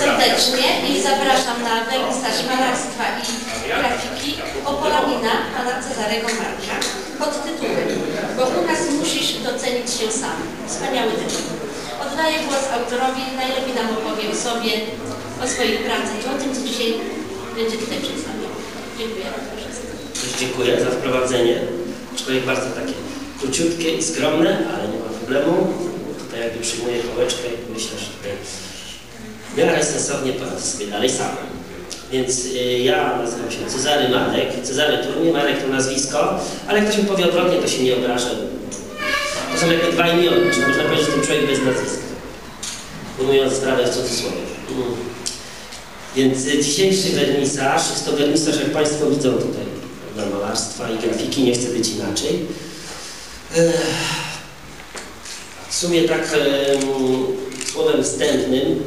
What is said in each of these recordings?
serdecznie i zapraszam na wernisaż malarstwa i grafiki Opolamina pana Cezarego Marka pod tytułem Bo u nas musisz docenić się sam. Wspaniały tytuł. Oddaję głos autorowi, najlepiej nam opowie o sobie, o swoich pracach i o tym, co dzisiaj będzie tutaj przedstawiał. Dziękuję wszystkim. Dziękuję za wprowadzenie. Aczkolwiek bardzo takie króciutkie i skromne, ale nie ma problemu. Tutaj jakby przyjmuję pałeczkę i myślę, że tutaj miarę sensownie poradzę sobie dalej sam. Więc y, ja nazywam się Cezary Marek. Cezary to nie Marek to nazwisko, ale ktoś mi powie odwrotnie, to się nie obrażę. To są jakby dwa imiona, czy można powiedzieć, że ten człowiek bez nazwiska. Ujmując sprawę w cudzysłowie. Mm. Więc y, dzisiejszy wernisaż, jest to wernisaż, jak Państwo widzą tutaj, prawda, malarstwa i grafiki, nie chce być inaczej. W sumie tak em, słowem wstępnym,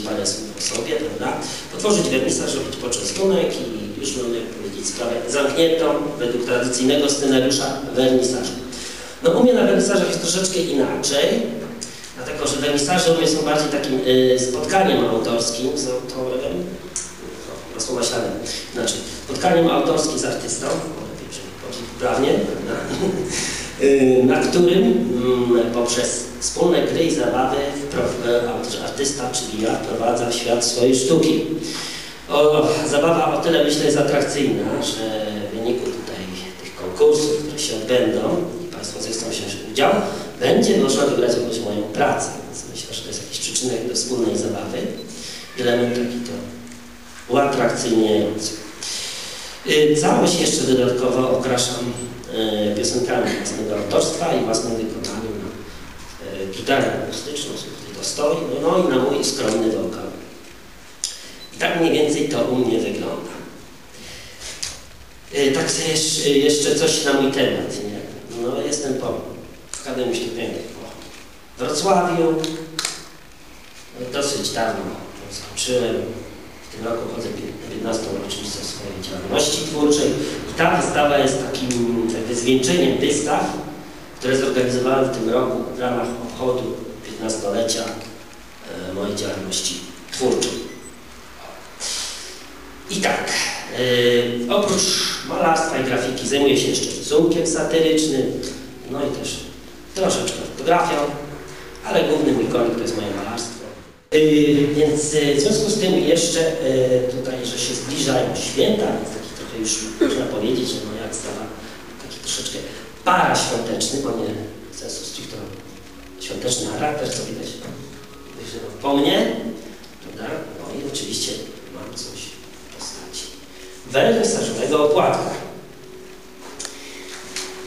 parę słów o sobie, prawda? Potworzyć wernisaż, robić poczęstunek i już mamy, jak powiedzieć, sprawę zamkniętą według tradycyjnego scenariusza wernisażu. No u mnie na wernisażach jest troszeczkę inaczej, dlatego że wernisaże u mnie są bardziej takim y, spotkaniem autorskim z autorem, no, rozpomaślanym, znaczy spotkaniem autorskim z artystą, lepiej prawnie, prawda? Y, na którym mm, poprzez wspólne gry i zabawy e, artysta, czyli ja, wprowadza w świat swojej sztuki. O, zabawa o tyle myślę jest atrakcyjna, że w wyniku tutaj tych konkursów, które się odbędą i Państwo zechcą się udział, będzie można wybrać jakąś moją pracę. Więc myślę, że to jest jakiś przyczynek do wspólnej zabawy. Element taki to uatrakcyjniający. Y, Całość jeszcze dodatkowo okraszam y, piosenkami własnego autorstwa i własnym wykonaniem na gitarę akustyczną, to stoi, no, no i na mój skromny wokal. I tak mniej więcej to u mnie wygląda. Y, Tak sobie jeszcze, coś na mój temat. Nie? No, jestem po Akademii Pięknych po Wrocławiu. No, Dosyć dawno skończyłem. W tym roku chodzę na 15. rocznicę swojej działalności twórczej i ta wystawa jest takim jakby zwieńczeniem wystaw, które zorganizowałem w tym roku w ramach obchodu 15-lecia e, mojej działalności twórczej. I tak, e, oprócz malarstwa i grafiki zajmuję się jeszcze rysunkiem satyrycznym, no i też troszeczkę fotografią, ale główny mój konik to jest moje malarstwo. Yy, więc yy, w związku z tym jeszcze tutaj, że się zbliżają święta, więc taki trochę już można powiedzieć, że moja wystawa taki troszeczkę paraświąteczny, bo nie sensu stricte świąteczny charakter, co widać, po mnie, prawda? No i oczywiście mam coś w postaci wernisażowego opłatka.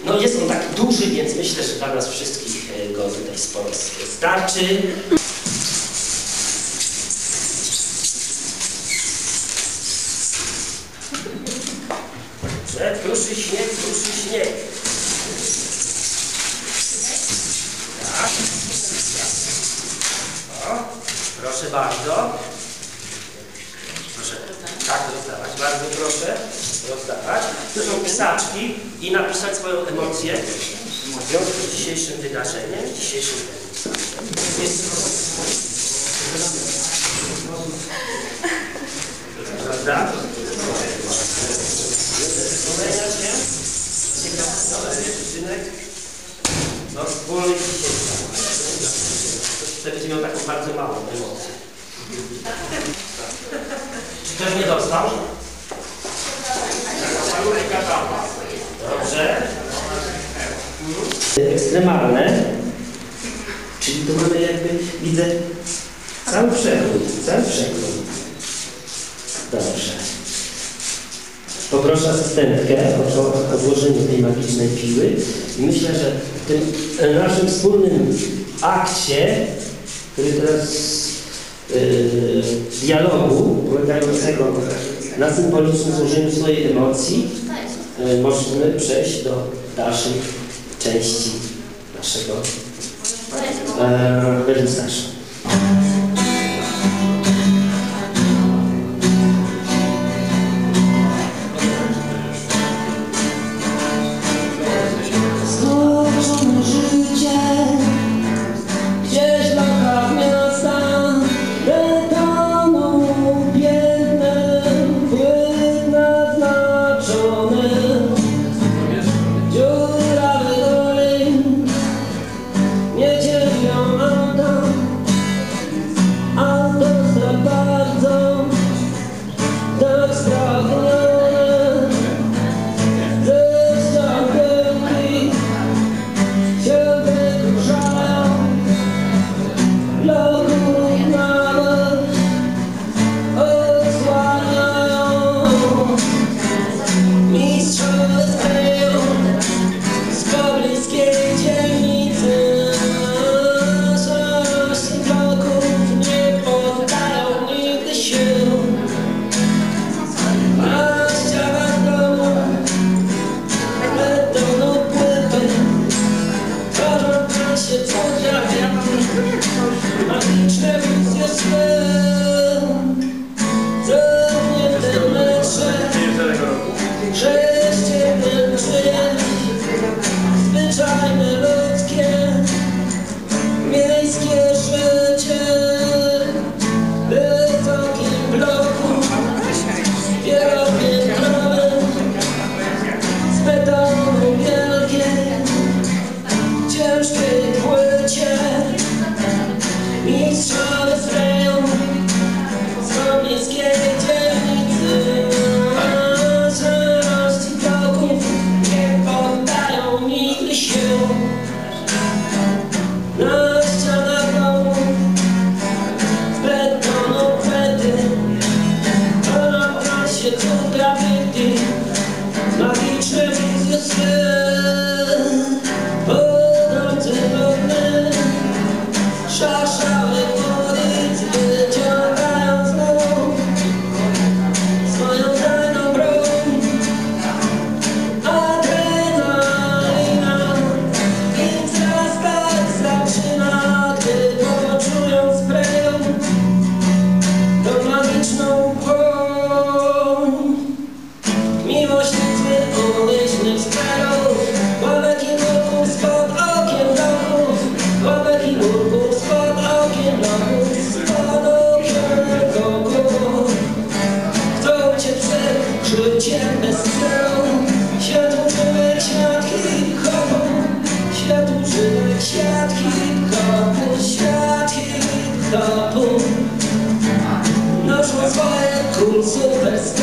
No jest on taki duży, więc myślę, że dla nas wszystkich e, go tutaj sporo starczy. Kruszy śnieg, kruszy śnieg. Proszę bardzo. Proszę tak rozdawać, bardzo proszę rozdawać. To są pisaczki i napisać swoją emocję w związku z dzisiejszym wydarzeniem, dzisiejszym wernisażem. Prawda? Kolejna się. Ciekawy odcinek. No wspólny dzisiejszy. To będzie miał taką bardzo małą emocję. Czy ktoś nie dostał? Dobrze. Ekstremalne. Czyli tu mamy jakby, widzę, cały przekrój, cały przekrój. Dobrze. Poproszę asystentkę o odłożenie tej magicznej piły i myślę, że w tym naszym wspólnym akcie, który teraz yy, dialogu polegającego na symbolicznym złożeniu swojej emocji, yy, możemy przejść do dalszej części naszego yy, first